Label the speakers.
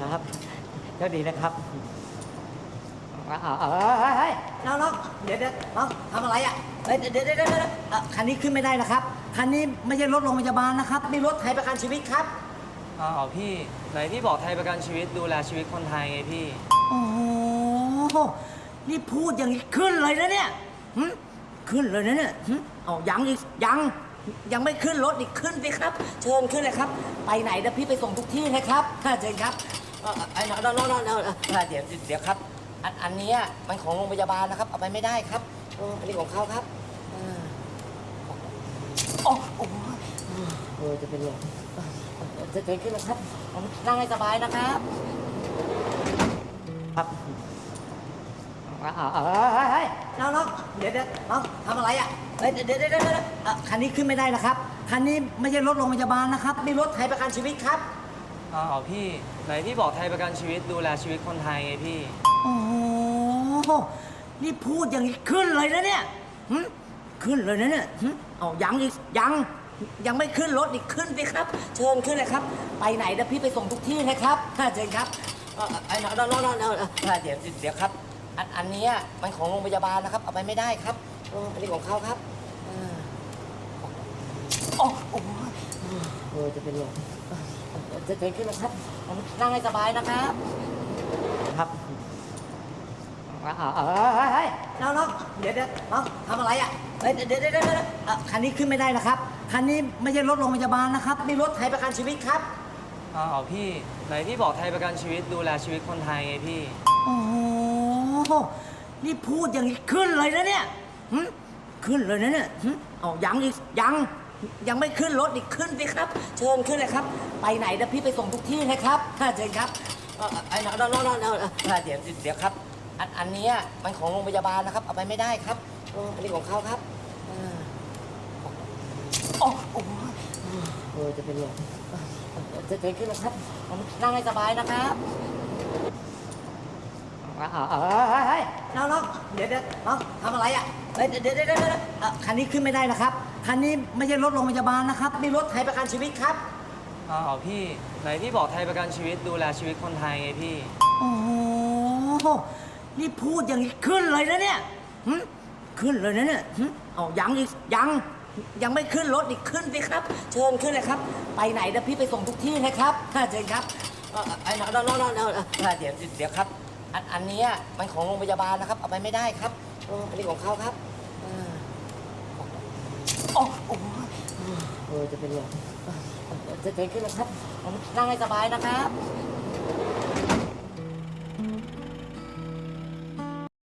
Speaker 1: ครับโชคดีนะครับเออเฮ้ยเฮ้ยน้องน้องเดี๋ยวเดี๋ยวน้องทำอะไรอะเฮ้ยเดี๋ยวเดี๋ยวเดี๋ยวเดี๋ยวเอ่อคันนี้ขึ้นไม่ได้นะครับ คันนี้ไม่ใช่รถโรงพยาบาลนะครับนี่รถไทยประกันชีวิตครับ
Speaker 2: อ้าวพี่ไหนพี่บอกไทยประกันชีวิตดูแลชีวิตคนไทยไงพี่
Speaker 1: โอ้โห นี่พูดอย่างนี้ขึ้นเลยนะเนี่ยหึขึ้นเลยนะเนี่ยหึเอายังอีกยัง ยังไม่ขึ้นรถอีกขึ้นสิครับ เชิญขึ้นเลยครับ ไปไหนเดี๋ยวพี่ไปส่งทุกที่เลยครับค่ะเชิญครับเอ่อ ไอ้นองน้อนนอนเดี๋ยวเดี๋ยวครับ อันอันนี้มันของโรงพยาบาลนะครับ เอาไปไม่ได้ครับอันนี้ของเขาครับโอ้โอ้โอ้จะเป็นลมเออเชิญขึ้นเลยครับนั่งให้สบายนะครับครับเออเฮ้ยเฮ้ยน้องน้องเดี๋ยวเดี๋ยวน้องทำอะไรอะเดี๋ยวเดี๋ยวเดี๋ยวเดี๋ยวคันนี้ขึ้นไม่ได้นะครับ คันนี้ไม่ใช่รถโรงพยาบาลนะครับนี่รถไทยประกันชีวิตครับ
Speaker 2: อ้าวพี่ ไหนพี่บอกไทยประกันชีวิตดูแลชีวิตคนไทยไงพี่
Speaker 1: โอ้โหนี่พูดอย่างนี้ขึ้นเลยนะเนี่ยหึขึ้นเลยนะเนี่ยหึเอายังอีกยัง ยังไม่ขึ้นรถอีกขึ้นสิครับ เชิญขึ้นเลยครับ ไปไหนเดี๋ยวพี่ไปส่งทุกที่เลยครับค่ะเชิญครับเอ่อไอ้นองน้องน้อนเอ่อเดี๋ยวเดี๋ยวครับ อันอันเนี้ยมันของโรงพยาบาลนะครับ เอาไปไม่ได้ครับเอออันนี้ของเขาครับเออโอ้โหเออจะเป็นลมเอ เชิญขึ้นเลยครับนั่งให้สบายนะครับครับเออเฮ้ยเฮ้ยน้องน้องเดี๋ยวเดี๋ยวน้องทำอะไรอะเฮ้ยเดี๋ยวเดี๋ยวเดี๋ยวเดี๋ยวเอ่อคันนี้ขึ้นไม่ได้นะครับ คันนี้ไม่ใช่รถโรงพยาบาลนะครับนี่รถไทยประกันชีวิตครับ
Speaker 2: อ้าวพี่ไหนพี่บอกไทยประกันชีวิตดูแลชีวิตคนไทยไงพี่
Speaker 1: โอ้โหนี่พูดอย่างนี้ขึ้นเลยนะเนี่ยหึขึ้นเลยนะเนี่ยหึเอายังอีกยัง ยังไม่ขึ้นรถอีกขึ้นสิครับ เชิญขึ้นเลยครับ ไปไหนเดี๋ยวพี่ไปส่งทุกที่เลยครับค่ะเชิญครับเอ่อไอ้น้องน้องน้องน้องเอ่อเดี๋ยวเดี๋ยวครับ อันอันเนี้ยมันของโรงพยาบาลนะครับ เอาไปไม่ได้ครับเอออันนี้ของเขาครับโอ้โหเออจะเป็นลมเออเชิญขึ้นเลยครับนั่งให้สบายนะครับเออเฮ้ยเฮ้ยน้องน้องเดี๋ยวเดี๋ยวน้องทำอะไรอะเฮ้ยเดี๋ยวเดี๋ยวเดี๋ยวเดี๋ยวเอ่อคันนี้ขึ้นไม่ได้นะครับ คันนี้ไม่ใช่รถโรงพยาบาลนะครับนี่รถไทยประกันชีวิตครับ
Speaker 2: อ้าวพี่ไหนพี่บอกไทยประกันชีวิตดูแลชีวิตคนไทยไงพี่
Speaker 1: โอ้โหนี่พูดอย่างนี้ขึ้นเลยนะเนี่ยหึขึ้นเลยนะเนี่ยหึเอายังอีกยังยังไม่ขึ้นรถอีกขึ้นสิครับ เชิญขึ้นเลยครับ ไปไหนเดี๋ยวพี่ไปส่งทุกที่เลยครับค่ะเชิญครับเอ่อไอ้น้องน้องน้องน้องเอ่อเดี๋ยวเดี๋ยวครับ อันอันเนี้ยมันของโรงพยาบาลนะครับ เอาไปไม่ได้ครับเอออันนี้ของเขาครับเออ โอ้โหเออจะเป็นลมจะเชิญขึ้นนะครับนั่งให้สบายนะครับ